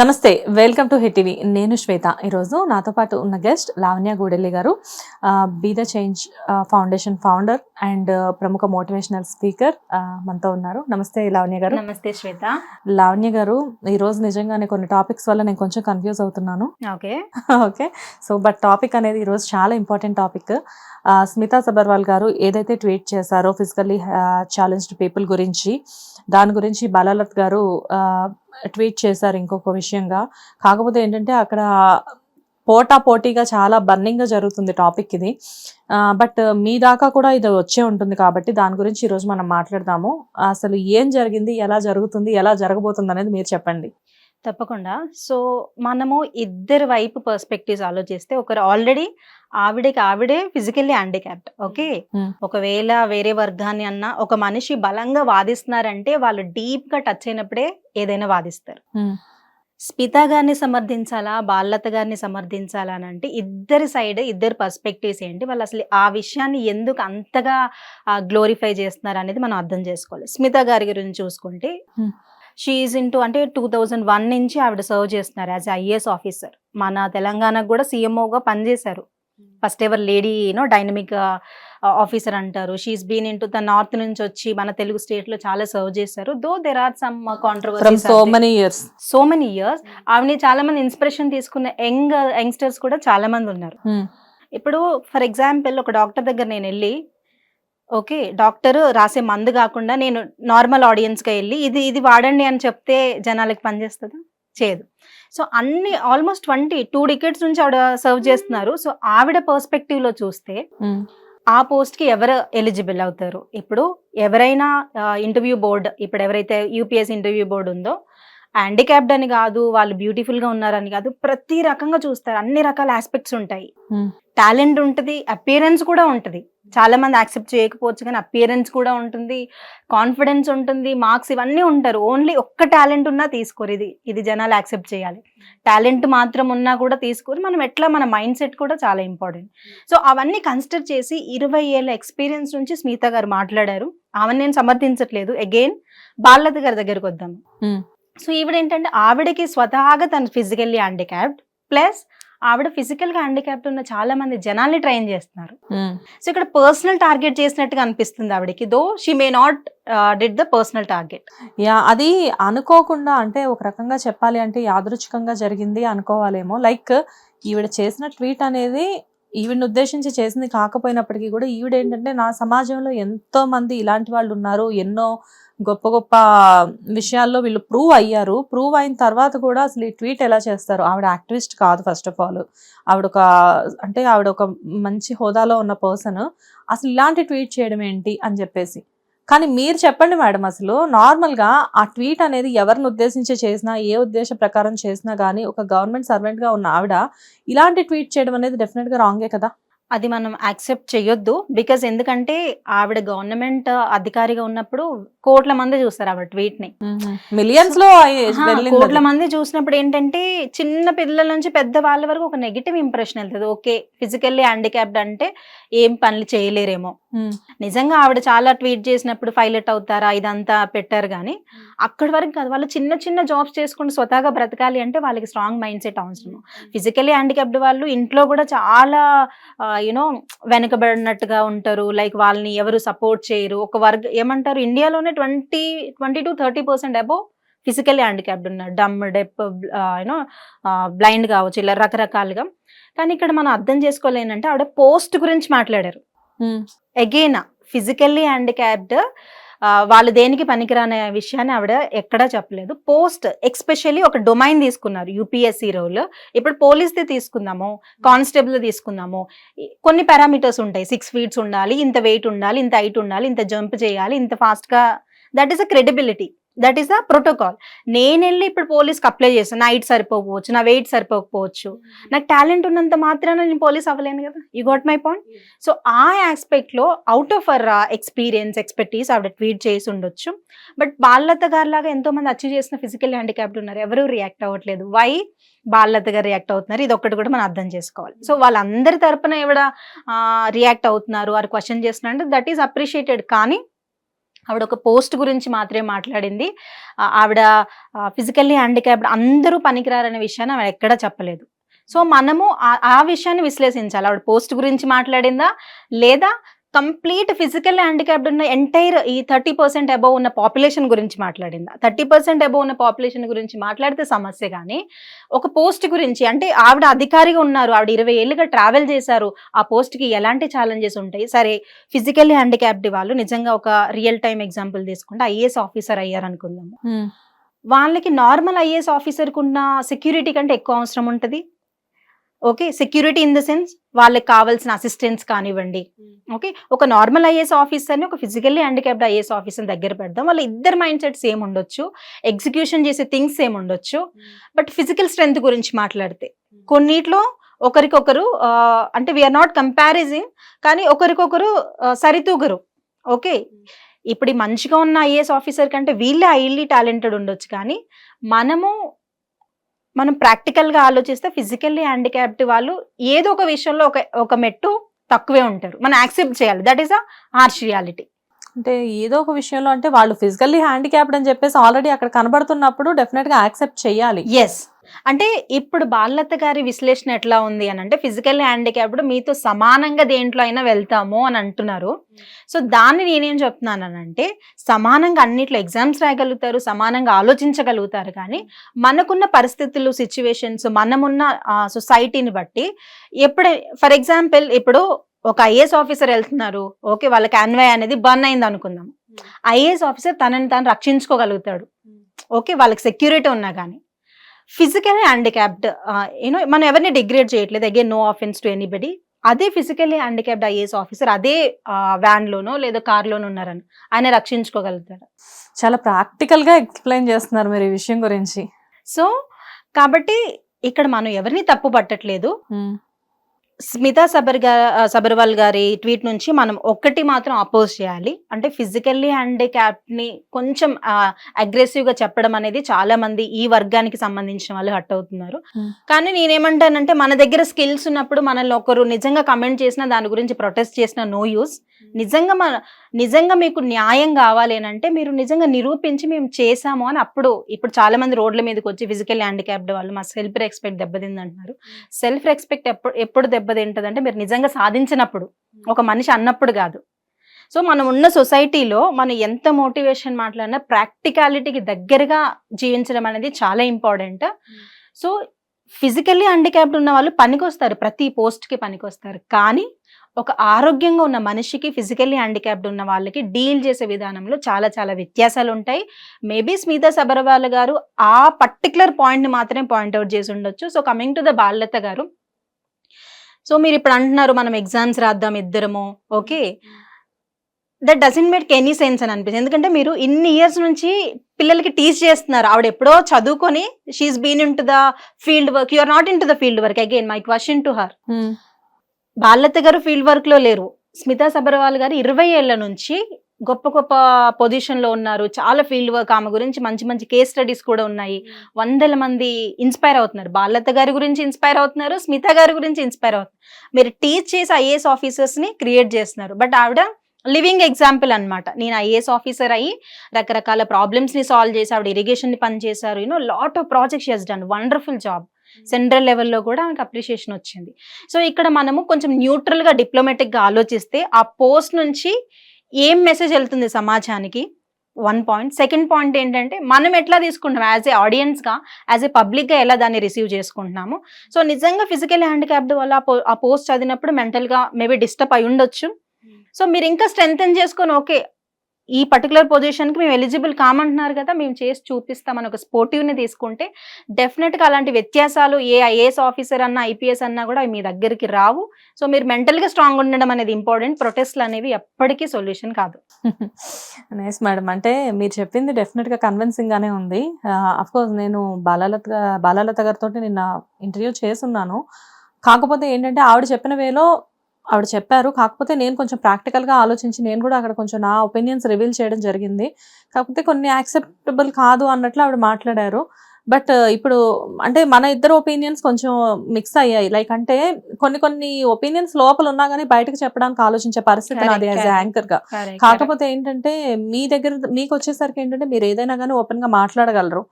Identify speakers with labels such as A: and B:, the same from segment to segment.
A: నమస్తే welcome to hit TV. నేను శ్వేత. ఈరోజు నాతో పాటు ఉన్న guest Lavanya Gudelli garu be the change foundation founder and ప్రముఖ మోటివేషనల్ స్పీకర్ మనతో ఉన్నారు. నమస్తే లావణ్య గారు.
B: నమస్తే శ్వేత.
A: లావణ్య గారు ఈ రోజు నిజంగానే కొన్ని టాపిక్స్ వల్ల నేను కొంచెం కన్ఫ్యూజ్ అవుతున్నాను.
B: Okay.
A: Okay. So but topic అనేది ఈరోజు చాలా ఇంపార్టెంట్ టాపిక్ స్మితా సబర్వాల్ గారు ఏదైతే ట్వీట్ చేశారో ఫిజికల్లీ ఛాలెంజ్డ్ పీపుల్ గురించి దాని గురించి బాలాలత్ గారు ట్వీట్ చేశారు ఇంకొక విషయంగా. కాకపోతే ఏంటంటే అక్కడ పోటా పోటీగా చాలా బర్నింగ్గా జరుగుతుంది టాపిక్ ఇది. బట్ మీ దాకా కూడా ఇది వచ్చే ఉంటుంది కాబట్టి దాని గురించి ఈరోజు మనం మాట్లాడదాము. అసలు ఏం జరిగింది ఎలా జరుగుతుంది ఎలా జరగబోతుంది అనేది మీరు చెప్పండి.
B: తప్పకుండా. సో మనము ఇద్దరు వైపు పర్స్పెక్టివ్స్ ఆలోచిస్తే ఒకరు ఆల్రెడీ ఆవిడకి ఆవిడే ఫిజికల్లీ హ్యాండిక్యాప్డ్ ఓకే?
A: Hmm.
B: ఒకవేళ వేరే వర్గాన్ని అన్న ఒక మనిషి బలంగా వాదిస్తున్నారంటే వాళ్ళు డీప్గా టచ్ అయినప్పుడే ఏదైనా వాదిస్తారు.
A: Hmm.
B: స్మితా గారిని సమర్థించాలా? బాలత గారిని సమర్థించాలా అని అంటే ఇద్దరి సైడ్ ఇద్దరు పర్స్పెక్టివ్స్ ఏంటి? వాళ్ళు అసలు ఆ విషయాన్ని ఎందుకు అంతగా గ్లోరిఫై చేస్తున్నారు అనేది మనం అర్థం చేసుకోవాలి. స్మితా గారి గురించి చూసుకుంటే
A: Hmm.
B: షీఈ్ ఇంటూ అంటే టూ థౌజండ్ వన్ నుంచి ఆవిడ సర్వ్ చేస్తున్నారు యాజ్ ఐఏఎస్ ఆఫీసర్ మన తెలంగాణకు కూడా సీఎంఓగా పనిచేశారు. First ever lady you know dynamic officer అంటారు. She's been into the north నుంచి వచ్చి మన తెలుగు స్టేట్లో చాలా సర్వ్ చేశారు. Though there are some controversy
A: so many years
B: so many years ఆవిడని చాలా మంది ఇన్స్పిరేషన్ తీసుకున్న యంగ్ యంగ్స్టర్స్ కూడా చాలా మంది ఉన్నారు. ఇప్పుడు ఫర్ ఎగ్జాంపుల్ ఒక డాక్టర్ దగ్గర నేను వెళ్ళి ఓకే డాక్టర్ రాసే మందు కాకుండా నేను నార్మల్ ఆడియన్స్గా వెళ్ళి ఇది ఇది వాడండి అని చెప్తే జనాలకి పనిచేస్తుందా చేయదు. సో అన్ని ఆల్మోస్ట్ ట్వంటీ టూ డికెట్స్ నుంచి ఆవిడ సర్వ్ చేస్తున్నారు. సో ఆవిడ పర్స్పెక్టివ్లో చూస్తే ఆ పోస్ట్కి ఎవరు ఎలిజిబుల్ అవుతారు? ఇప్పుడు ఎవరైనా ఇంటర్వ్యూ బోర్డ్ ఇప్పుడు ఎవరైతే యూపీఎస్ ఇంటర్వ్యూ బోర్డు ఉందో హ్యాండిక్యాప్డ్ అని కాదు వాళ్ళు బ్యూటిఫుల్గా ఉన్నారని కాదు ప్రతి రకంగా చూస్తారు. అన్ని రకాల ఆస్పెక్ట్స్ ఉంటాయి. టాలెంట్ ఉంటుంది అపియరెన్స్ కూడా ఉంటుంది. చాలా మంది యాక్సెప్ట్ చేయకపోవచ్చు కానీ అపియరెన్స్ కూడా ఉంటుంది కాన్ఫిడెన్స్ ఉంటుంది మార్క్స్ ఇవన్నీ ఉంటారు. ఓన్లీ ఒక్క టాలెంట్ ఉన్నా తీసుకోరు ఇది ఇది జనాలు యాక్సెప్ట్ చేయాలి. టాలెంట్ మాత్రం ఉన్నా కూడా తీసుకోరు. మనం ఎట్లా మన మైండ్ సెట్ కూడా చాలా ఇంపార్టెంట్. సో అవన్నీ కన్సిడర్ చేసి ఇరవై ఏళ్ళ ఎక్స్పీరియన్స్ నుంచి స్మిత గారు మాట్లాడారు. ఆమెను నేను సమర్థించట్లేదు. అగైన్ బాలత గారి దగ్గరకు వద్దాము. సో ఈవిడ ఏంటంటే ఆవిడకి స్వతహాగా తను ఫిజికల్లీ హ్యాండిక్యాప్డ్ ప్లస్ ఆవిడ ఫిజికల్గా హ్యాండిక్యాప్డ్ ఉన్న చాలా మంది జనాల్ని ట్రైన్ చేస్తున్నారు. సో ఇక్కడ పర్సనల్ టార్గెట్ చేసినట్టుగా అనిపిస్తుంది ఆవిడకి. Though she may not did the personal target.
A: Yeah అది అనుకోకుండా అంటే ఒక రకంగా చెప్పాలి అంటే యాదృచ్ఛికంగా జరిగింది అనుకోవాలేమో. లైక్ ఈవిడ చేసిన ట్వీట్ అనేది ఈవిడని ఉద్దేశించి చేసింది కాకపోయినప్పటికీ కూడా ఈవిడ ఏంటంటే నా సమాజంలో ఎంతో మంది ఇలాంటి వాళ్ళు ఉన్నారు. ఎన్నో గొప్ప గొప్ప విషయాల్లో వీళ్ళు ప్రూవ్ అయ్యారు. ప్రూవ్ అయిన తర్వాత కూడా అసలు ఈ ట్వీట్ ఎలా చేస్తారు? ఆవిడ యాక్టివిస్ట్ కాదు ఫస్ట్ ఆఫ్ ఆల్ ఆవిడ ఒక అంటే ఆవిడ ఒక మంచి హోదాలో ఉన్న పర్సన్ అసలు ఇలాంటి ట్వీట్ చేయడం ఏంటి? అని చెప్పేసి. కానీ మీరు చెప్పండి మేడం అసలు. నార్మల్గా ఆ ట్వీట్ అనేది ఎవరిని ఉద్దేశించి చేసినా ఏ ఉద్దేశ ప్రకారం చేసినా కానీ ఒక గవర్నమెంట్ సర్వెంట్గా ఉన్న ఆవిడ ఇలాంటి ట్వీట్ చేయడం అనేది డెఫినెట్గా రాంగే కదా?
B: అది మనం యాక్సెప్ట్ చేయొద్దు బికాజ్ ఎందుకంటే ఆవిడ గవర్నమెంట్ అధికారిగా ఉన్నప్పుడు కోట్ల మంది చూస్తారు ఆవిడ ట్వీట్ని
A: మిలియన్స్లో
B: కోట్ల. మంది చూసినప్పుడు ఏంటంటే చిన్న పిల్లల నుంచి పెద్ద వాళ్ళ వరకు ఒక నెగిటివ్ ఇంప్రెషన్ వెళ్తుంది. ఓకే ఫిజికల్లీ హ్యాండిక్యాప్డ్ అంటే ఏం పనులు చేయలేరేమో. నిజంగా ఆవిడ చాలా ట్వీట్ చేసినప్పుడు పైలట్ అవుతారా? ఇదంతా పెట్టారు కానీ అక్కడి వరకు కాదు. వాళ్ళు చిన్న చిన్న జాబ్స్ చేసుకుంటూ స్వతహాగా బ్రతకాలి అంటే వాళ్ళకి స్ట్రాంగ్ మైండ్ సెట్ అవసరం ఫిజికల్లీ హ్యాండిక్యాప్డ్ వాళ్ళు ఇంట్లో కూడా చాలా యూనో వెనకబడినట్టుగా ఉంటారు. లైక్ వాళ్ళని ఎవరు సపోర్ట్ చేయరు. ఒక వర్గ ఏమంటారు? ఇండియాలోనే twenty twenty two thirty percent above physically handicapped ఉన్నారు. డమ్ డెప్ యూనో బ్లైండ్ కావచ్చు ఇలా రకరకాలుగా. కానీ ఇక్కడ మనం అర్థం చేసుకోలేనంటే ఆవిడ పోస్ట్ గురించి మాట్లాడారు. అగైన్ ఫిజికల్లీ హ్యాండిక్యాప్డ్ వాళ్ళు దేనికి పనికిరానే విషయాన్ని ఆవిడ ఎక్కడా చెప్పలేదు. పోస్ట్ ఎక్స్పెషల్లీ ఒక డొమైన్ తీసుకున్నారు యూపీఎస్సీ రోల్. ఇప్పుడు పోలీస్ది తీసుకుందాము కానిస్టేబుల్ తీసుకుందాము. కొన్ని పారామీటర్స్ ఉంటాయి. సిక్స్ ఫీట్స్ ఉండాలి ఇంత వెయిట్ ఉండాలి ఇంత హైట్ ఉండాలి ఇంత జంప్ చేయాలి ఇంత ఫాస్ట్గా. That is a credibility. That is a protocol నేను వెళ్ళి ఇప్పుడు పోలీస్కి అప్లై చేస్తాను నా హైట్ సరిపోకపోవచ్చు నా వెయిట్ సరిపోకపోవచ్చు. నాకు టాలెంట్ ఉన్నంత మాత్రాన నేను పోలీస్ అవ్వలేను కదా. You got my point so ఆ ఆస్పెక్ట్లో out of our experience expertise ఆవిడ ట్వీట్ చేసి ఉండొచ్చు. బట్ బాలలత గారి లాగా ఎంతో మంది అచీవ్ చేసిన ఫిజికల్ హ్యాండిక్యాప్డ్ ఉన్నారు. ఎవరు రియాక్ట్ అవ్వట్లేదు. వై బాలలత గారు రియాక్ట్ అవుతున్నారు. ఇది ఒక్కటి కూడా మనం అర్థం చేసుకోవాలి. సో వాళ్ళందరి తరపున ఎవడ రియాక్ట్ అవుతున్నారు వారు క్వశ్చన్ చేస్తున్నారు అంటే దట్ ఈస్ అప్రిషియేటెడ్ కానీ ఆవిడ ఒక పోస్ట్ గురించి మాత్రమే మాట్లాడింది. ఆవిడ ఫిజికల్లీ హ్యాండిక్యాప్డ్ అందరూ పనికిరారనే విషయాన్ని ఆవిడ ఎక్కడా చెప్పలేదు. సో మనము ఆ- ఆ విషయాన్ని విశ్లేషించాలి. ఆవిడ పోస్ట్ గురించి మాట్లాడిందా? లేదా కంప్లీట్ ఫిజికల్ హ్యాండిక్యాప్డ్ ఉన్న ఎంటైర్ ఈ థర్టీ పర్సెంట్ అబౌవ్ ఉన్న పాపులేషన్ గురించి మాట్లాడిందా. థర్టీ పర్సెంట్ అబౌవ్ ఉన్న పాపులేషన్ గురించి మాట్లాడితే సమస్య కానీ ఒక పోస్ట్ గురించి అంటే ఆవిడ అధికారిగా ఉన్నారు ఆవిడ ఇరవై ఏళ్ళుగా ట్రావెల్ చేశారు ఆ పోస్ట్కి ఎలాంటి ఛాలెంజెస్ ఉంటాయి? సరే ఫిజికల్లీ హ్యాండిక్యాప్డ్ వాళ్ళు నిజంగా ఒక రియల్ టైం ఎగ్జాంపుల్ తీసుకుంటే ఐఏఎస్ ఆఫీసర్ అయ్యారు అనుకుందాము. వాళ్ళకి నార్మల్ ఐఏఎస్ ఆఫీసర్కి ఉన్న సెక్యూరిటీ కంటే ఎక్కువ అవసరం ఉంటుంది? Okay security in the sense వాళ్ళకి కావాల్సిన అసిస్టెంట్స్ కానివ్వండి. ఓకే ఒక నార్మల్ ఐఏఎస్ ఆఫీసర్ని ఒక ఫిజికల్లీ హ్యాండిక్యాప్డ్ ఐఏఎస్ ఆఫీసర్ దగ్గర పెడదాం. వాళ్ళ ఇద్దరు మైండ్ సెట్ సేమ్ ఉండొచ్చు. ఎగ్జిక్యూషన్ చేసే థింగ్స్ సేమ్ ఉండొచ్చు. బట్ ఫిజికల్ స్ట్రెంగ్త్ గురించి మాట్లాడితే కొన్నిట్లో ఒకరికొకరు అంటే వీఆర్ నాట్ కంపారిజింగ్ కానీ ఒకరికొకరు సరితూగరు. ఓకే ఇప్పుడు ఈ మంచిగా ఉన్న ఐఏఎస్ ఆఫీసర్ కంటే వీళ్ళే హైలీ టాలెంటెడ్ ఉండొచ్చు కానీ మనము మనం ప్రాక్టికల్గా ఆలోచిస్తే ఫిజికల్లీ హ్యాండిక్యాప్డ్ వాళ్ళు ఏదో ఒక విషయంలో ఒక ఒక మెట్టు తక్కువే ఉంటారు. మనం యాక్సెప్ట్ చేయాలి. That is a harsh reality
A: అంటే ఏదో ఒక విషయంలో అంటే వాళ్ళు ఫిజికల్లీ హ్యాండిక్యాప్డ్ అని చెప్పేసి ఆల్రెడీ అక్కడ కనబడుతున్నప్పుడు డెఫినెట్గా యాక్సెప్ట్ చేయాలి.
B: ఎస్ అంటే ఇప్పుడు బాలలత గారి విశ్లేషణ ఎట్లా ఉంది అని అంటే ఫిజికల్ హ్యాండిక్యాప్డ్ మీతో సమానంగా దేంట్లో అయినా వెళ్తాము అని అంటున్నారు. సో దాన్ని నేనేం చెప్తున్నాను అని అంటే సమానంగా అన్నిట్లో ఎగ్జామ్స్ రాయగలుగుతారు సమానంగా ఆలోచించగలుగుతారు కానీ మనకున్న పరిస్థితులు సిచ్యువేషన్స్ మనమున్న సొసైటీని బట్టి ఎప్పుడు ఫర్ ఎగ్జాంపుల్ ఇప్పుడు ఒక ఐఏఎస్ ఆఫీసర్ వెళ్తున్నారు. ఓకే వాళ్ళ కాన్వాయ్ అనేది బర్న్ అయింది అనుకుందాం. ఐఏఎస్ ఆఫీసర్ తనని తాను రక్షించుకోగలుగుతాడు. ఓకే వాళ్ళకి సెక్యూరిటీ ఉన్నా కానీ. ఫిజికల్ హ్యాండిక్యాప్డ్ యూనో మనం ఎవరిని డిగ్రేడ్ చేయట్లేదు. Again no offence to anybody అదే ఫిజికల్లీ హ్యాండిక్యాప్డ్ ఐఏఎస్ ఆఫీసర్ అదే వ్యాన్ లోనో లేదా కార్ లోనో ఉన్నారని ఆయన రక్షించుకోగలుగుతాడు?
A: చాలా ప్రాక్టికల్గా ఎక్స్ప్లెయిన్ చేస్తున్నారు మీరు ఈ విషయం గురించి.
B: సో కాబట్టి ఇక్కడ మనం ఎవరిని తప్పు పట్టట్లేదు.
A: ఉమ్,
B: స్మితా సబర్ సబర్వాల్ గారి ట్వీట్ నుంచి మనం ఒక్కటి మాత్రం అపోజ్ చేయాలి. అంటే ఫిజికల్లీ హ్యాండిక్యాప్ని కొంచెం అగ్రెసివ్గా చెప్పడం అనేది చాలా మంది ఈ వర్గానికి సంబంధించిన వాళ్ళు హట్ అవుతున్నారు. కానీ నేనేమంటానంటే మన దగ్గర స్కిల్స్ ఉన్నప్పుడు మనల్ని ఒకరు నిజంగా కమెంట్ చేసినా దాని గురించి ప్రొటెస్ట్ చేసిన నో యూస్. నిజంగా మన నిజంగా మీకు న్యాయం కావాలి అని అంటే మీరు నిజంగా నిరూపించి మేము చేసాము అని అప్పుడు ఇప్పుడు చాలా మంది రోడ్ల మీదకి వచ్చి ఫిజికల్ హ్యాండిక్యాప్డ్ వాళ్ళు మా సెల్ఫ్ రెస్పెక్ట్ దెబ్బతింది అంటున్నారు సెల్ఫ్ రెస్పెక్ట్ ఎప్పుడు ఎప్పుడు దెబ్బతింటది అంటే మీరు నిజంగా సాధించినప్పుడు ఒక మనిషి అన్నప్పుడు కాదు. సో మనం ఉన్న సొసైటీలో మనం ఎంత మోటివేషన్ మాట్లాడినా ప్రాక్టికాలిటీకి దగ్గరగా జీవించడం అనేది చాలా ఇంపార్టెంట్. సో ఫిజికల్లీ హ్యాండిక్యాప్డ్ ఉన్న వాళ్ళు పనికొస్తారు ప్రతి పోస్ట్కి పనికొస్తారు. కానీ ఒక ఆరోగ్యంగా ఉన్న మనిషికి ఫిజికల్లీ హ్యాండిక్యాప్డ్ ఉన్న వాళ్ళకి డీల్ చేసే విధానంలో చాలా చాలా వ్యత్యాసాలు ఉంటాయి మేబీ స్మితా సబర్వాల్ గారు ఆ పర్టికులర్ పాయింట్ని మాత్రమే పాయింట్అవుట్ చేసి ఉండొచ్చు. So coming to the Balyata garu so మీరు ఇప్పుడు అంటున్నారు మనం ఎగ్జామ్స్ రాద్దాం ఇద్దరము. Okay. That doesn't make any sense అని అనిపిస్తుంది. ఎందుకంటే మీరు ఇన్ని ఇయర్స్ నుంచి పిల్లలకి టీచ్ చేస్తున్నారు. ఆవిడ ఎప్పుడో చదువుకొని she's been into the field work you're not into the field work again my question to her Balata garu field వర్క్లో లేరు. స్మితా సబర్వాల్ గారు ఇరవై ఏళ్ళ నుంచి గొప్ప గొప్ప పొజిషన్లో ఉన్నారు. చాలా ఫీల్డ్ వర్క్ ఆమె గురించి మంచి మంచి కేస్ స్టడీస్ కూడా ఉన్నాయి. వందల మంది ఇన్స్పైర్ అవుతున్నారు. బాలత గారి గురించి ఇన్స్పైర్ అవుతున్నారు. స్మిత గారి గురించి ఇన్స్పైర్ అవుతున్నారు. మీరు టీచ్ చేసి ఐఏఎస్ ఆఫీసర్స్ని క్రియేట్ చేస్తున్నారు. బట్ ఆవిడ లివింగ్ ఎగ్జాంపుల్ అన్నమాట. నేను ఐఏఎస్ ఆఫీసర్ అయ్యి రకరకాల ప్రాబ్లమ్స్ని సాల్వ్ చేసి ఆవిడ ఇరిగేషన్ని పనిచేశారు you know lot of projects he's done wonderful job central లెవెల్లో కూడా ఆమెకు అప్రిషియేషన్ వచ్చింది. సో ఇక్కడ మనము కొంచెం న్యూట్రల్గా డిప్లొమాటిక్గా ఆలోచిస్తే ఆ పోస్ట్ నుంచి ఏం మెసేజ్ వెళ్తుంది సమాజానికి? వన్ పాయింట్ సెకండ్ పాయింట్ ఏంటంటే మనం ఎట్లా తీసుకుంటాం యాజ్ ఏ ఆడియన్స్గా యాజ్ ఏ పబ్లిక్గా ఎలా దాన్ని రిసీవ్ చేసుకుంటున్నాము? సో నిజంగా ఫిజికల్ హ్యాండిక్యాప్డ్ వల్ల ఆ పోస్ట్ చదివినప్పుడు మెంటల్గా మేబీ డిస్టర్బ్ అయి ఉండొచ్చు. సో మీరు ఇంకా స్ట్రెంగ్ చేసుకొని ఓకే ఈ పర్టికులర్ పొజిషన్కి మేము ఎలిజిబుల్ కామంటున్నారు కదా మేము చేసి చూపిస్తామని ఒక స్పోర్టివ్ని తీసుకుంటే డెఫినెట్గా అలాంటి వ్యత్యాసాలు ఏ ఐఏఎస్ ఆఫీసర్ అన్నా ఐపీఎస్ అన్నా కూడా మీ దగ్గరికి రావు. సో మీరు మెంటల్గా స్ట్రాంగ్ ఉండడం అనేది ఇంపార్టెంట్ ప్రొటెస్ట్లు అనేవి ఎప్పటికీ సొల్యూషన్ కాదు.
A: నైస్ మేడం అంటే మీరు చెప్పింది డెఫినెట్గా గానే ఉంది. అఫ్కోర్స్ నేను బాలలత గా- బాలలత గారితో నిన్న ఇంటర్వ్యూ చేసున్నాను కాకపోతే ఏంటంటే ఆవిడ చెప్పిన వేలో ఆవిడ చెప్పారు. కాకపోతే నేను కొంచెం ప్రాక్టికల్గా ఆలోచించి నేను కూడా అక్కడ కొంచెం నా ఒపీనియన్స్ రివీల్ చేయడం జరిగింది. కాకపోతే కొన్ని యాక్సెప్టబుల్ కాదు అన్నట్లు ఆవిడ మాట్లాడారు. బట్ ఇప్పుడు అంటే మన ఇద్దరు ఒపీనియన్స్ కొంచెం మిక్స్ అయ్యాయి. లైక్ అంటే కొన్ని కొన్ని ఒపీనియన్స్ లోపల ఉన్నా కానీ బయటకు చెప్పడానికి ఆలోచించే పరిస్థితి నాది యాజ్. యాంకర్గా. కాకపోతే ఏంటంటే మీ దగ్గర మీకు వచ్చేసరికి ఏంటంటే మీరు ఏదైనా కానీ ఓపెన్గా మాట్లాడగలరు.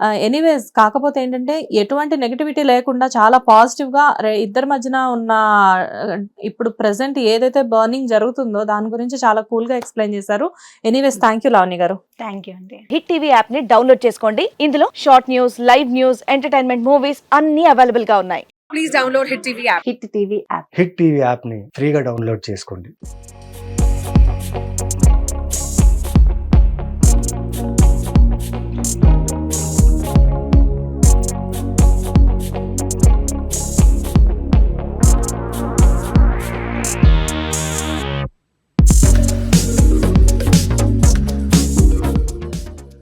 A: ఎనీవేస్ కాకపోతే ఏంటంటే ఎటువంటి నెగిటివిటీ లేకుండా చాలా పాజిటివ్గా రే- ఇద్దరి మధ్యన ఉన్న ఇప్పుడు ప్రెసెంట్ ఏదైతే బర్నింగ్ జరుగుతుందో దాని గురించి చాలా కూల్గా ఎక్స్ప్లెయిన్ చేశారు. Anyways thank you Lavani garu.
B: Thank you అండి
C: హిట్ టీవీ యాప్ని డౌన్లోడ్ చేసుకోండి. ఇందులో short news live news entertainment movies అన్ని అవైలబుల్గా ఉన్నాయి.
D: Hit TV app
E: hit TV యాప్ని ఫ్రీగా డౌన్లోడ్ చేసుకోండి.